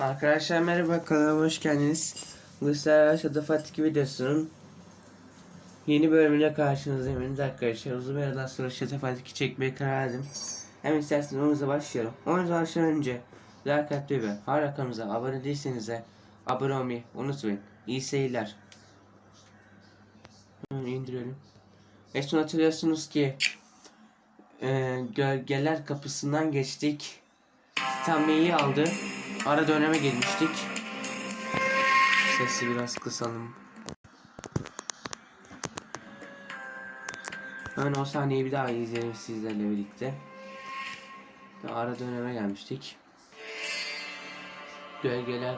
Arkadaşlar merhaba kanalıma hoş geldiniz. Gülsel Aşağıda Fatih videosunun yeni bölümüne karşınızdayım. Evet arkadaşlar uzun bir aradan sonra Şata Fatih'i çekmeye karar verdim. Hemen isterseniz oyunumuza başlayalım. Oyunumuza başlamadan önce like atmayı ve hala kanalımıza abone değilseniz de abone olmayı unutmayın. İyi seyirler. Hemen indirelim. En son hatırlıyorsunuz ki e, gölgeler kapısından geçtik. Titameyi aldı. Ara döneme gelmiştik. Sesi biraz kısalım. Hemen o sahneyi bir daha izleyelim sizlerle birlikte. Ara döneme gelmiştik. Gölgeler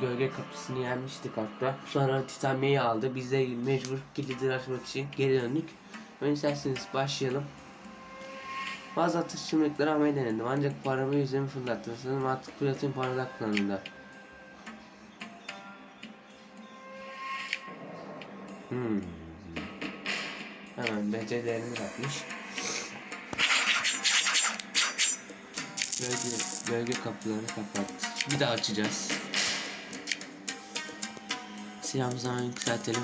gölge kapısını yenmiştik hatta. Sonra Titania'yı aldı. Biz de mecbur kilidi açmak için geri döndük. Ön isterseniz başlayalım. Bazı atıştırmalıkları almayı denedim ancak paramı yüzümü fırlattı. Sanırım artık platin parlak planında. Hmm. Hemen becerilerini yapmış. Bölge, bölge kapılarını kapat. Bir daha açacağız. Silahımızı yükseltelim.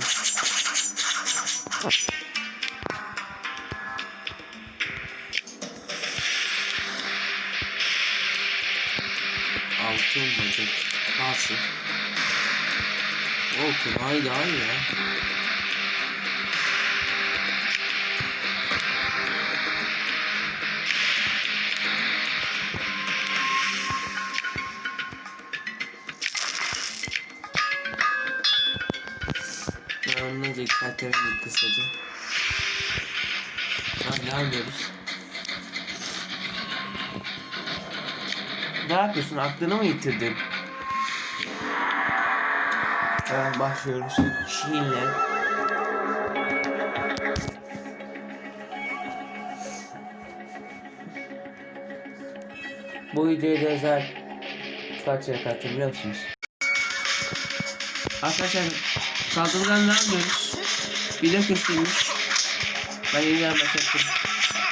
Altın bacak kalsın. O kolay daha iyi ya. Ben onunla dikkatlerimi kısaca. Lan ne yapıyoruz? Ne yapıyorsun? Aklını mı yitirdin? Hemen başlıyoruz. Şiirle. Bu videoyu da özel kaç yere kattım biliyor musunuz? Arkadaşlar kaldırımdan ne yapıyoruz? Video kesilmiş. Ben yeniden başlattım.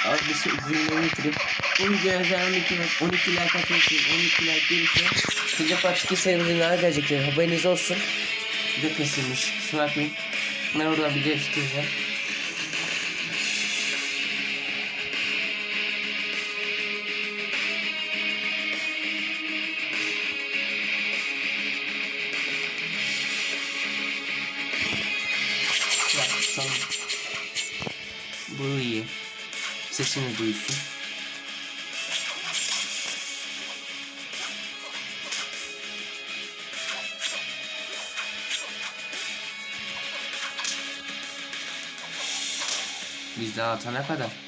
Bir şey cümleyi bitirip bu videoya özel 12, 12 like atıyorsunuz. 12 like gelirse sıcak açık sayımızın neler gelecekler haberiniz olsun. Video kesilmiş. Kusura bakmayın. Ben oradan bir değiştireceğim. Bu iyi. Sesini duysun. Biz daha atana kadar.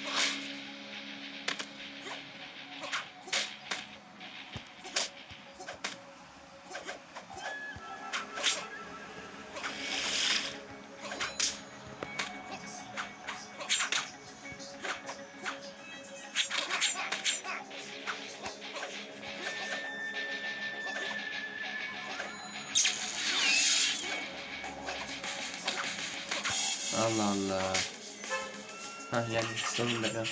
Allah Allah. Hah yani sonunda ya.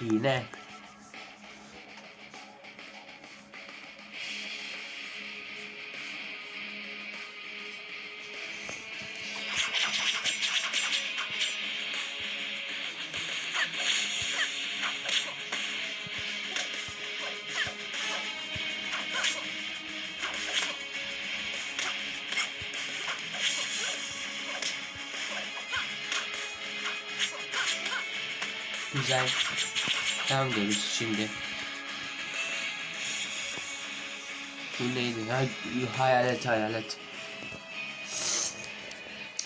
Yine. Güzel. Tamam diyoruz şimdi. Bu neydi? Ha, hayalet hayalet.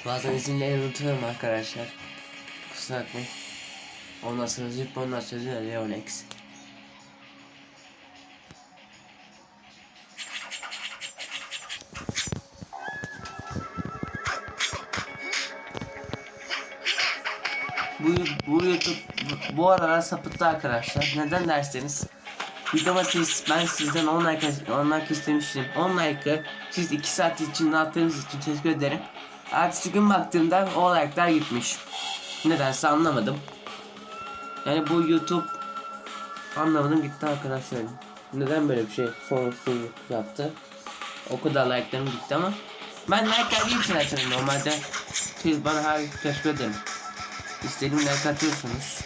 Bazen isimleri unutuyorum arkadaşlar. Kusura bakmayın. Ondan sonra Zip, ondan sonra Leonex. Bu, aralar sapıttı arkadaşlar. Neden derseniz videoma siz ben sizden 10 like 10 like istemiştim. 10 like'ı siz 2 saat içinde attığınız için teşekkür ederim. Ertesi gün baktığımda o like'lar gitmiş. Nedense anlamadım. Yani bu YouTube anlamadım gitti arkadaşlar. Neden böyle bir şey sonsuz yaptı? O kadar like'larım gitti ama ben like geldiği için açarım normalde siz bana her teşekkür ederim. İstediğim like atıyorsunuz.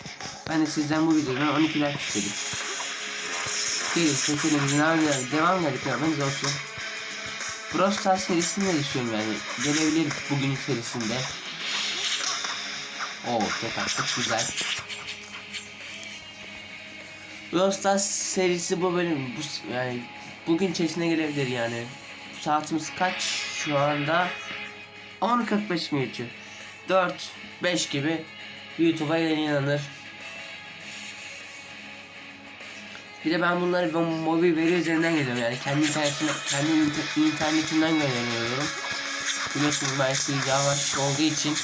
Ben de sizden bu videodan 12 like istedim. Gelirse serimizin ardından devam geldik haberiniz olsun. Brawl Stars serisinde düşünüyorum yani. Gelebilir bugün serisinde. Oo tek attık güzel. Brawl Stars serisi bu bölüm bu, yani bugün içerisine gelebilir yani. Saatimiz kaç şu anda? 10.45 mi geçiyor? 4 5 gibi YouTube'a yayınlanır. Bir de ben bunları mobil veri üzerinden geliyorum yani kendi internetimden, kendi inter- internetimden gönderiyorum. Biliyorsunuz ben size yavaş olduğu için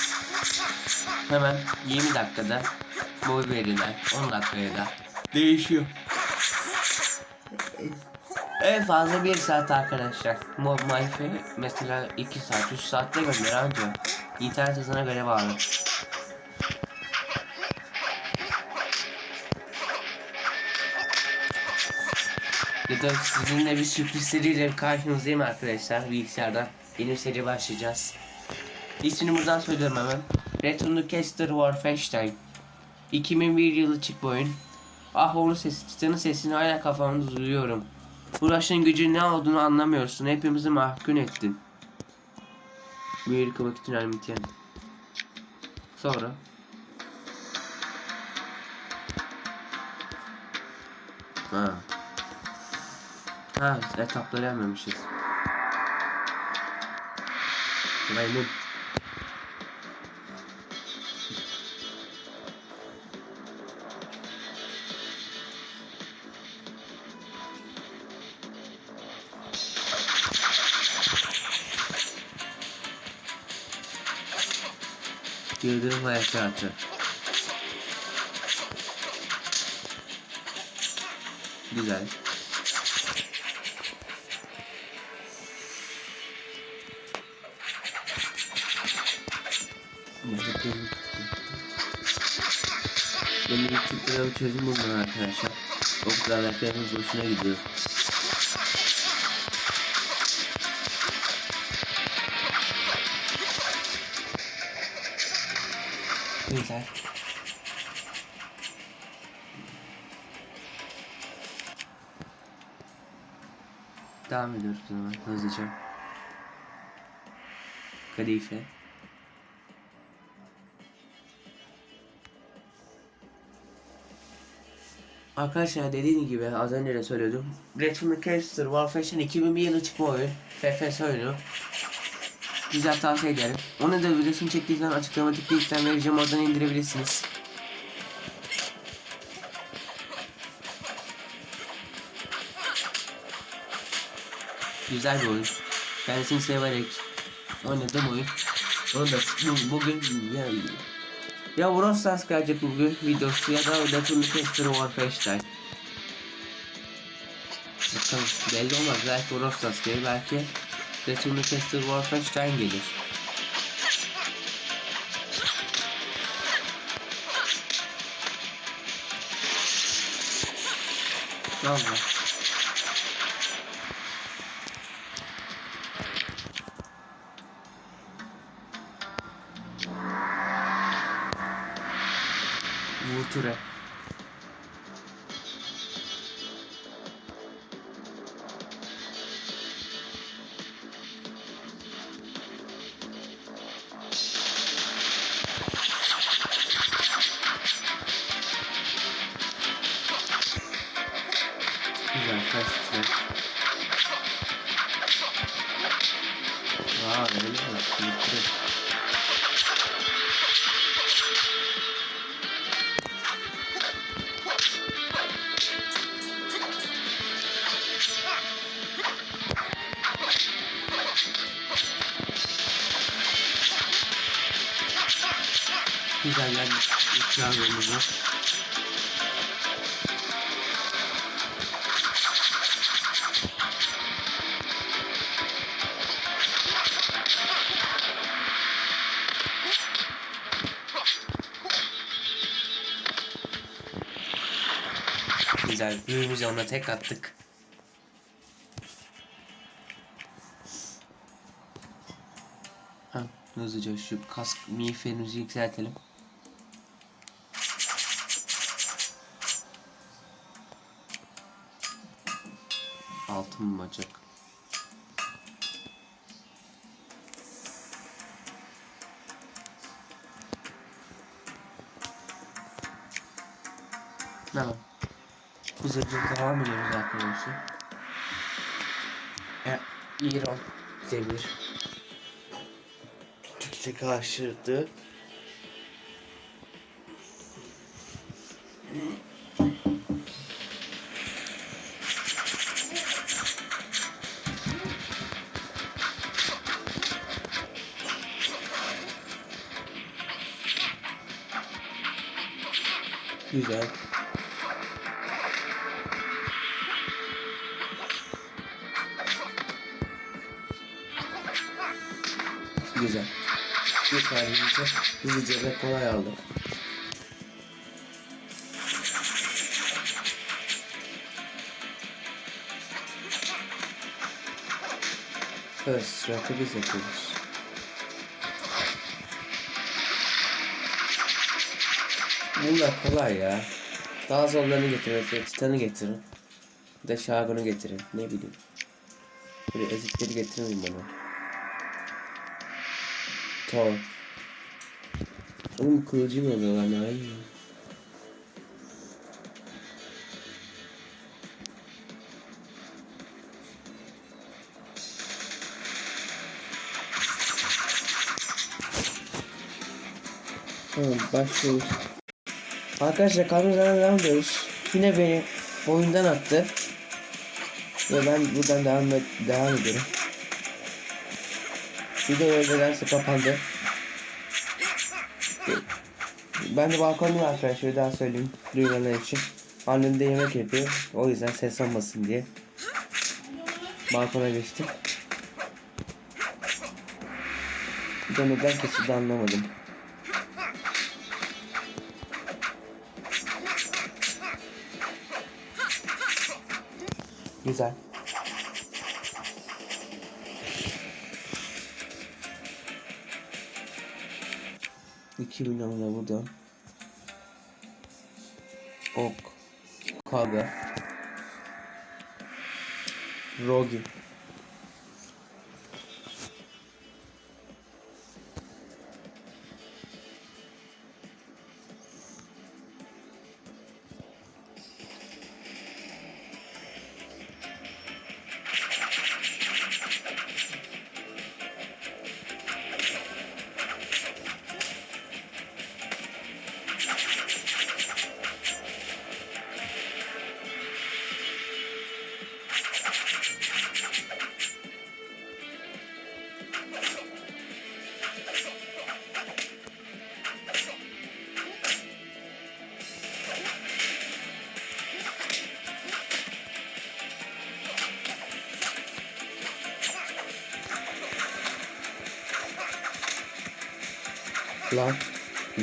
hemen 20 dakikada mobil veriler 10 dakikaya da değişiyor. En fazla 1 saat arkadaşlar. Wi-Fi mesela 2 saat 3 saatte gönder anca. İnternet hızına göre bağlı. Ya da sizinle bir sürpriz seriyle karşınızdayım arkadaşlar bilgisayardan. Yeni seri başlayacağız. İsmini buradan söylüyorum hemen. Return to Caster Warfare 2001 yılı çık bu oyun. Ah oğlu sesi, Titan'ın sesini hala kafamda duyuyorum. Uğraşın gücün ne olduğunu anlamıyorsun. Hepimizi mahkum ettin. Büyülü vakit tünel bitiyen. Sonra. Ha. Ha, etapları yapmamışız. Maymun. Yıldırım harekatı. Güzel. Benim Türklere bir çözüm bulmam arkadaşlar. O ayaklarımız boşuna gidiyor. Güzel. Devam ediyoruz o zaman hızlıca. Kadife. Arkadaşlar dediğim gibi az önce de söylüyordum. To Caster Warfare 2001 yılı çıkma oyun. FFS oyunu. Güzel tavsiye ederim. Onu da videosunu çektiğinden açıklamadaki linkten vereceğim oradan indirebilirsiniz. Güzel bir oyun. Kendisini severek oynadığım oyun. Onu da bu- bugün yani ya Brawl Stars gelecek bugün videosu ya da Caster Warfare Style. Bakalım belli olmaz belki Brawl Stars gelir belki Return to Caster Warfare Style gelir. 就这 güzel gelmiş ikramımıza. Güzel büyüğümüzü ona tek attık. Ha, hızlıca şu kask miğferimizi yükseltelim. Altın bacak. Tamam. Hızlıca devam ediyoruz arkadaşlar. E, İran demir. Türkçe karşılığı. Güzel. Güzel. Bir tanemizi hızlıca ve kolay aldık. Evet, sıratı biz Bunlar kolay ya. Daha zorlarını getirin. mesela Titan'ı getirin. Bir de Şagun'u getirin. Ne bileyim. Böyle ezikleri getirmeyin bana. Thor. Oğlum kılıcı mı oluyorlar lan? Tamam başlıyoruz. Arkadaşlar kameradan devam ediyoruz. Yine beni oyundan attı. Ve ben buradan devam, et, devam ediyorum. Video öyle kapandı. Ben de balkondayım arkadaşlar daha söyleyeyim duyulanlar için. Annem de yemek yapıyor. O yüzden ses olmasın diye. Balkona geçtim. Bir de neden kesildi anlamadım. Güzel. İki milyon da buradan. Ok. Kaga. Rogi. Lan. Hı.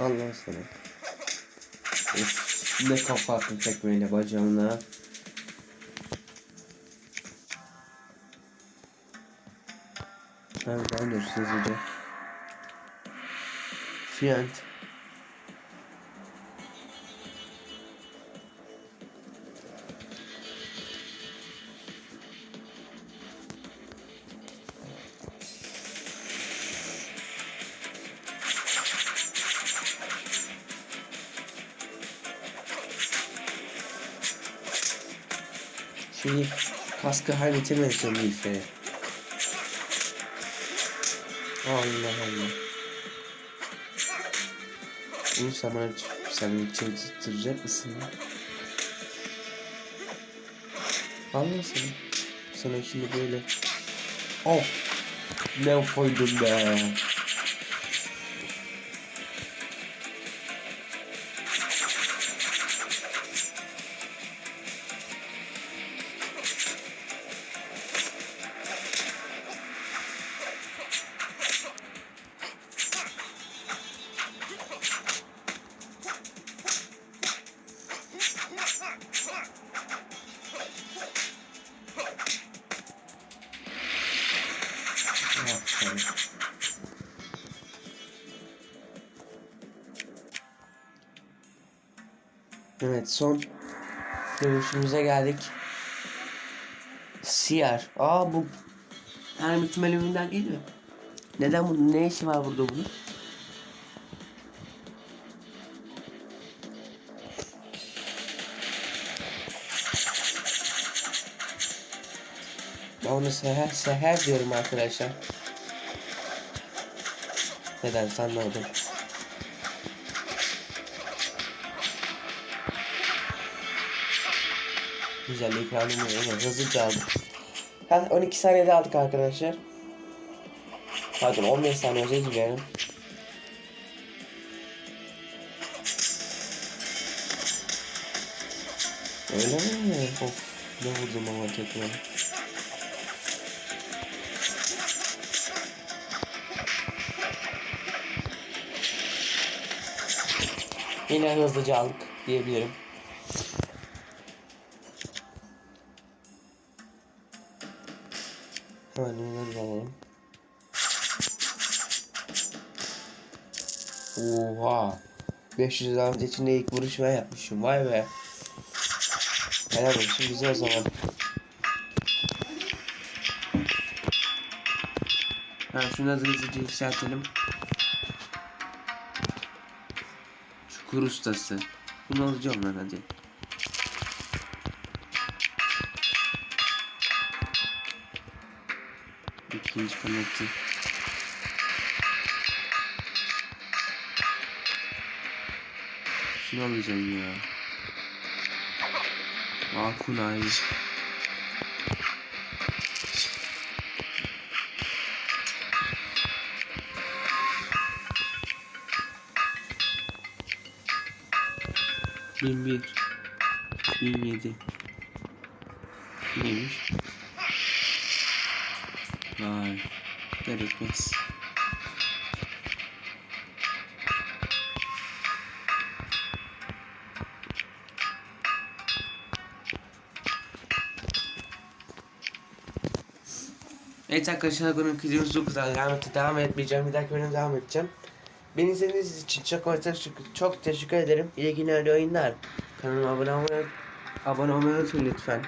Allah sana. Ne kafa attım tekmeyle bacağına. Ben ben de hızlıca. Fiyant. Şimdi kaskı halletemedim Milfe'ye. Allah Allah. Bunu sen bana sen mısın? ya? Allah seni. Sana şimdi böyle. Of. Ne koydum be. Evet son dönüşümüze geldik. Siyar. Aa bu Hermit'in bölümünden değil mi? Neden bu? Ne işi var burada bunun? Ben onu seher seher diyorum arkadaşlar. Neden sanmadım. Güzel ekranımı hızlıca aldık. Ha 12 saniyede aldık arkadaşlar. Pardon 15 saniye özür dilerim. Öyle mi? Of ne vurdum ama tekrar. Yine hızlıca aldık diyebilirim. Hemen da alalım. Oha. 500 daha önce içinde ilk vuruş yapmışım. Vay be. Helal olsun bize o zaman. Ha şunu hızlıca yükseltelim. Kur ustası. Bunu alacağım ben hadi. İkinci kanatı. Şunu alacağım ya. Makul ayı. 1001 1007 Neymiş? Vay Gerekmez Evet arkadaşlar bugünkü videomuz bu kadar. Devam etti. Devam etmeyeceğim. Bir dahaki bölüm devam edeceğim. Beni izlediğiniz için çok teşekkür, çok teşekkür ederim. İyi günler, iyi oyunlar. Kanalıma abone olmayı, abone olmayı unutmayın lütfen.